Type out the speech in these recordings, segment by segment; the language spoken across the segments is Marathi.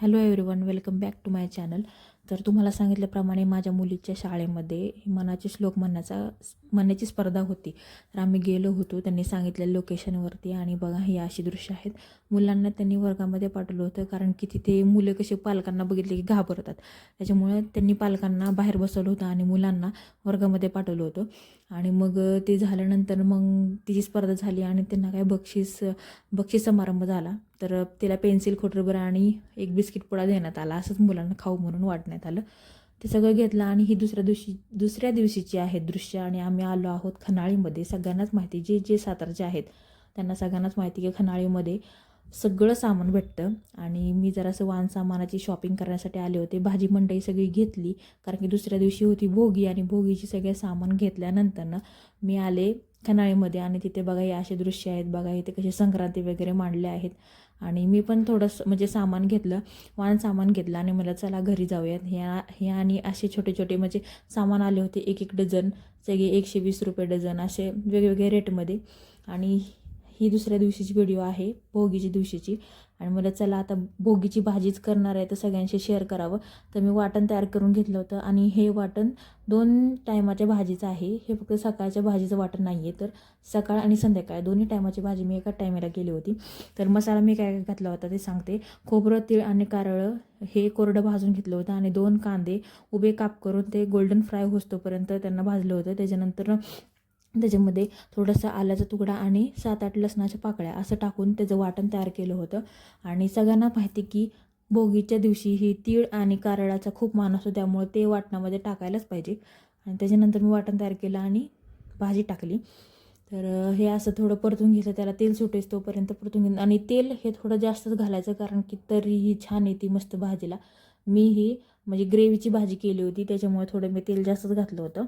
Hello everyone welcome back to my channel तर तुम्हाला सांगितल्याप्रमाणे माझ्या मुलीच्या शाळेमध्ये मनाचे श्लोक म्हणण्याचा म्हणण्याची स्पर्धा होती. तर आम्ही गेलो होतो त्यांनी सांगितलेल्या लोकेशनवरती आणि बघा ही अशी दृश्य आहेत. मुलांना त्यांनी वर्गामध्ये पाठवलं होतं कारण की तिथे मुलं कसे पालकांना बघितले की घाबरतात. त्याच्यामुळं त्यांनी पालकांना बाहेर बसवलं होतं आणि मुलांना वर्गामध्ये पाठवलं होतं. आणि मग ते झाल्यानंतर मग तिची स्पर्धा झाली आणि त्यांना काय बक्षीस बक्षीस समारंभ झाला. तर तिला पेन्सिल खोटरबर आणि एक बिस्किट पुडा देण्यात आला. असंच मुलांना खाऊ म्हणून वाटण्यात आलं. ते सगळं घेतलं आणि ही दुसऱ्या दिवशी दुसऱ्या दिवशीची आहे दृश्य आणि आम्ही आलो आहोत खनाळीमध्ये. सगळ्यांनाच माहिती जे जे सातारचे आहेत त्यांना सगळ्यांनाच माहिती की खनाळीमध्ये सगळं सामान भेटतं. आणि मी जरासं वान सामानाची शॉपिंग करण्यासाठी आले होते. भाजी मंडई सगळी घेतली कारण की दुसऱ्या दिवशी होती भोगी आणि भोगीची सगळे सामान घेतल्यानंतरनं मी आले खनाळीमध्ये आणि तिथे बघा हे असे दृश्य आहेत. बघा इथे कसे संक्रांती वगैरे मांडले आहेत. आणि मी पण थोडंसं म्हणजे सामान घेतलं वाहन सामान घेतलं आणि मला चला घरी जाऊयात. ह्या हे आणि असे छोटे छोटे म्हणजे सामान आले होते एक एक डझन सगळे एकशे वीस रुपये डझन असे वेगवेगळ्या रेटमध्ये. आणि ही दुसऱ्या दिवशीची व्हिडिओ आहे भोगीची दिवशीची. आणि मला चला आता भोगीची भाजीच करणार आहे तर सगळ्यांशी शेअर करावं. तर मी वाटण तयार करून घेतलं होतं. आणि हे वाटण दोन टायमाच्या भाजीचं आहे. हे फक्त सकाळच्या भाजीचं वाटण नाही आहे तर सकाळ आणि संध्याकाळ दोन्ही टायमाची भाजी मी एका टायमाला केली होती. तर मसाला मी काय काय घातला होता ते सांगते. खोबरं तीळ आणि कारळं हे कोरडं भाजून घेतलं होतं. आणि दोन कांदे उभे काप करून ते गोल्डन फ्राय होतोपर्यंत त्यांना भाजलं होतं. त्याच्यानंतर त्याच्यामध्ये थोडंसं आल्याचा तुकडा आणि सात आठ लसणाच्या पाकळ्या असं टाकून त्याचं वाटण तयार केलं होतं. आणि सगळ्यांना माहिती की भोगीच्या दिवशी ही तीळ आणि कारळाचा खूप मान असतो त्यामुळे ते वाटणामध्ये टाकायलाच पाहिजे. आणि त्याच्यानंतर मी वाटण तयार केलं आणि भाजी टाकली. तर हे असं थोडं परतून घेतलं त्याला तेल सुटेस तोपर्यंत परतून घेतलं. आणि तेल हे थोडं जास्तच घालायचं कारण की तरीही छान येते मस्त भाजीला. मी ही म्हणजे ग्रेव्हीची भाजी केली होती त्याच्यामुळे थोडं मी तेल जास्तच घातलं होतं.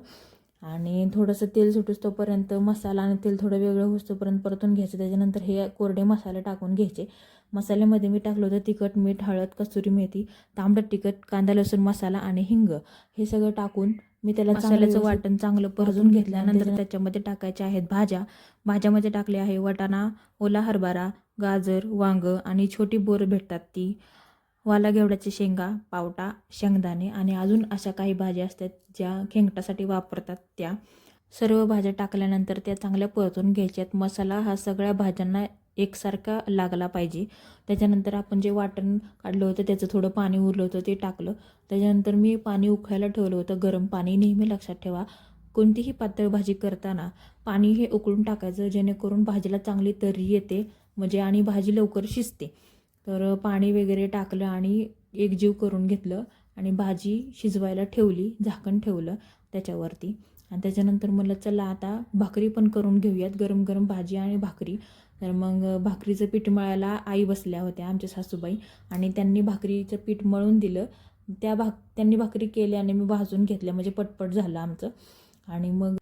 आणि थोडंसं तेल सुटूस तोपर्यंत मसाला आणि तेल थोडं वेगळं होस तोपर्यंत परतून घ्यायचं. त्याच्यानंतर हे कोरडे मसाले टाकून घ्यायचे. मसाल्यामध्ये मी टाकलं होतं तिखट मीठ हळद कस्तुरी मेथी तांबडं तिखट कांदा लसूण मसाला आणि हिंग. हे सगळं टाकून मी त्याला मसाल्याचं वाटण चांगलं परतून घेतल्यानंतर त्याच्यामध्ये टाकायचे आहेत भाज्या. भाज्यामध्ये टाकले आहे वाटाणा ओला हरभरा गाजर वांग आणि छोटी बोरं भेटतात ती. वाला घेवड्याची शेंगा पावटा शेंगदाणे आणि अजून अशा काही भाज्या असतात ज्या खेंगटासाठी वापरतात त्या. सर्व भाज्या टाकल्यानंतर त्या चांगल्या परतून घ्यायच्यात. मसाला हा सगळ्या भाज्यांना एकसारखा लागला पाहिजे. त्याच्यानंतर आपण जे वाटण काढलं होतं त्याचं थोडं पाणी उरलं होतं ते टाकलं. त्याच्यानंतर मी पाणी उकळायला ठेवलं होतं गरम पाणी. नेहमी लक्षात ठेवा कोणतीही पातळ भाजी करताना पाणी हे उकळून टाकायचं जेणेकरून भाजीला चांगली तरी येते म्हणजे आणि भाजी लवकर शिजते. तर पाणी वगैरे टाकलं आणि एकजीव करून घेतलं आणि भाजी शिजवायला ठेवली झाकण ठेवलं त्याच्यावरती. आणि त्याच्यानंतर मला चला आता भाकरी पण करून घेऊयात गरम गरम भाजी आणि भाकरी. तर मग भाकरीचं पीठ मळायला आई बसल्या होत्या आमच्या सासूबाई. आणि त्यांनी भाकरीचं पीठ मळून दिलं. त्या भाक त्यांनी भाकरी केल्याने आणि मी भाजून घेतल्या म्हणजे पटपट झालं आमचं. आणि मग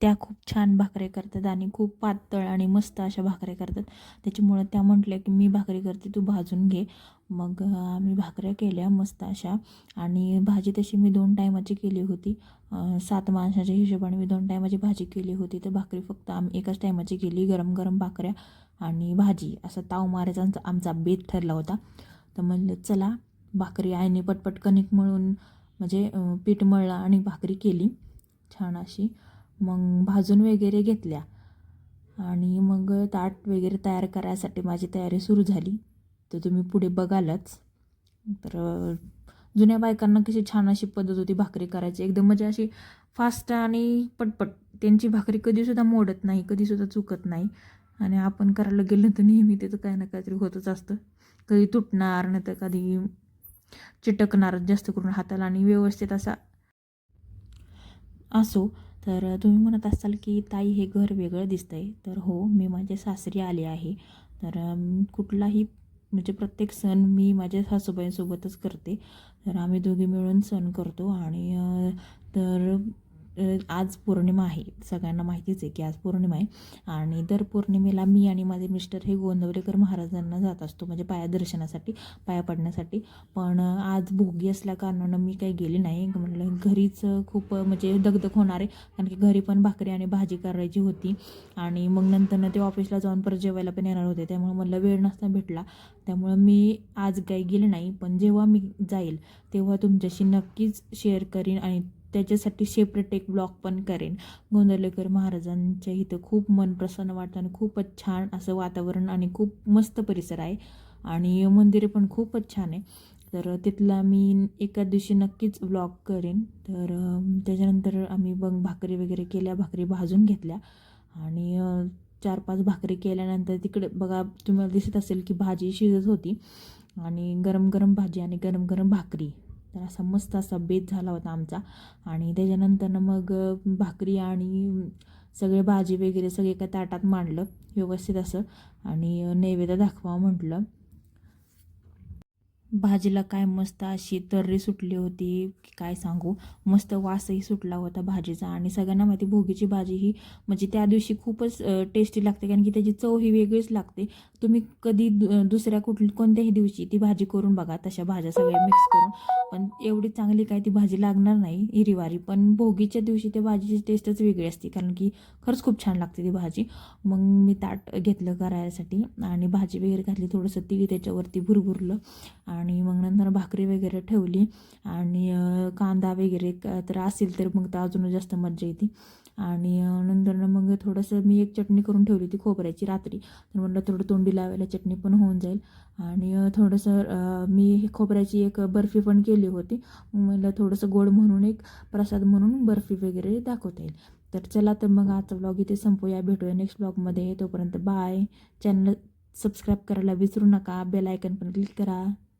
त्या खूप छान भाकऱ्या करतात आणि खूप पातळ आणि मस्त अशा भाकऱ्या करतात. त्याच्यामुळं त्या म्हटल्या की मी भाकरी करते तू भाजून घे. मग आम्ही भाकऱ्या केल्या मस्त अशा. आणि भाजी तशी मी दोन टायमाची केली होती. सात माणसाच्या हिशोबाने मी दोन टायमाची भाजी केली होती. तर भाकरी फक्त आम्ही एकाच टायमाची केली गरम गरम भाकऱ्या आणि भाजी. असा ताव मारायचा आमचा आमचा बेत ठरला होता. तर म्हणलं चला भाकरी आईने पटपट कणिक मळून म्हणजे पीठ मळलं आणि भाकरी केली. छान अशी. मग भाजून वगैरे घेतल्या. आणि मग ताट वगैरे तयार करायसाठी माझी तयारी सुरू झाली. तर तुम्ही पुढे बघालच. तर जुन्या बायकांना कशी छान अशी पद्धत होती भाकरी करायची. एकदम म्हणजे अशी फास्ट आणि पटपट. त्यांची भाकरी कधीसुद्धा मोडत नाही कधीसुद्धा चुकत नाही. आणि आपण करायला गेलं तर नेहमी त्याचं काही ना काहीतरी होतच असतं. कधी तुटणार नाही तर कधी चिटकणार जास्त करून हाताला आणि व्यवस्थित असा असो. तर तुम्ही म्हणत असाल की ताई हे घर वेगळं दिसतं आहे तर हो मी माझ्या सासरी आले आहे. तर कुठलाही म्हणजे प्रत्येक सण मी माझ्या सासूबाईंसोबतच करते. तर आम्ही दोघी मिळून सण करतो आणि तर आज पौर्णिमा आहे. सगळ्यांना माहितीच आहे की आज पौर्णिमा आहे. आणि दर पौर्णिमेला मी आणि माझे मिस्टर हे गोंदवलेकर महाराजांना जात असतो म्हणजे पाया दर्शनासाठी पाया पडण्यासाठी. पण आज भोगी असल्या कारणानं मी काही गेली नाही. म्हटलं घरीच खूप म्हणजे दगदग होणार आहे. कारण की घरी पण भाकरी आणि भाजी करायची होती. आणि मग नंतरनं ते ऑफिसला जाऊन परत जेवायला पण येणार होते. त्यामुळे मला वेळ नसता भेटला. त्यामुळं मी आज काही गेले नाही. पण जेव्हा मी जाईल तेव्हा तुमच्याशी नक्कीच शेअर करीन आणि त्याच्यासाठी सेपरेट एक ब्लॉग पण करेन. गोंदवलेकर महाराजांच्या इथं खूप मन प्रसन्न वाटतं आणि खूपच छान असं वातावरण आणि खूप मस्त परिसर आहे. आणि मंदिरे पण खूपच छान आहे. तर तिथला मी एका दिवशी नक्कीच व्लॉग करेन. तर त्याच्यानंतर आम्ही मग भाकरी वगैरे केल्या भाकरी भाजून घेतल्या. आणि चार पाच भाकरी केल्यानंतर तिकडे बघा तुम्हाला दिसत असेल की भाजी शिजत होती. आणि गरम गरम भाजी आणि गरम गरम भाकरी. तर असा मस्त असा बेत झाला होता आमचा. आणि त्याच्यानंतरनं मग भाकरी आणि सगळे भाजी वगैरे सगळे एका ताटात मांडलं. व्यवस्थित असं. आणि नैवेद्य दाखवा म्हटलं. भाजीला काय मस्त अशी तर्री सुटली होती की काय सांगू? मस्त वासही सुटला होता भाजीचा आणि सगळ्यांना माहिती भोगीची भाजी ही म्हणजे त्या दिवशी खूपच टेस्टी लागते कारण की त्याची चव ही वेगळीच लागते. तुम्ही कधी दुसऱ्या कुठली कोणत्याही दिवशी ती भाजी करून बघा तशा भाज्या सगळ्या मिक्स करून. पण एवढी चांगली काय ती भाजी लागणार नाही हिरीवारी पण भोगीच्या दिवशी त्या भाजीची टेस्टच वेगळी असते कारण की खरंच खूप छान लागते ती भाजी. मग मी ताट घेतलं करायसाठी आणि भाजी वगैरे घातली थोडंसं तीळ त्याच्यावरती भुरभुरलं आणि आणि मग नंतर भाकरी वगैरे ठेवली. आणि कांदा वगैरे तर असेल तर मग तर अजून जास्त मजा येते. आणि नंतर मग थोडंसं मी एक चटणी करून ठेवली होती खोबऱ्याची रात्री. तर म्हटलं थोडं तोंडी लावायला चटणी पण होऊन जाईल. आणि थोडंसं मी हे खोबऱ्याची एक बर्फी पण केली होती. मग म्हटलं थोडंसं गोड म्हणून एक प्रसाद म्हणून बर्फी वगैरे दाखवता येईल. तर चला तर मग आजचा ब्लॉग इथे संपूया भेटूया नेक्स्ट ब्लॉगमध्ये तोपर्यंत बाय चॅनल सबस्क्राईब करायला विसरू नका. बेल आयकन पण क्लिक करा.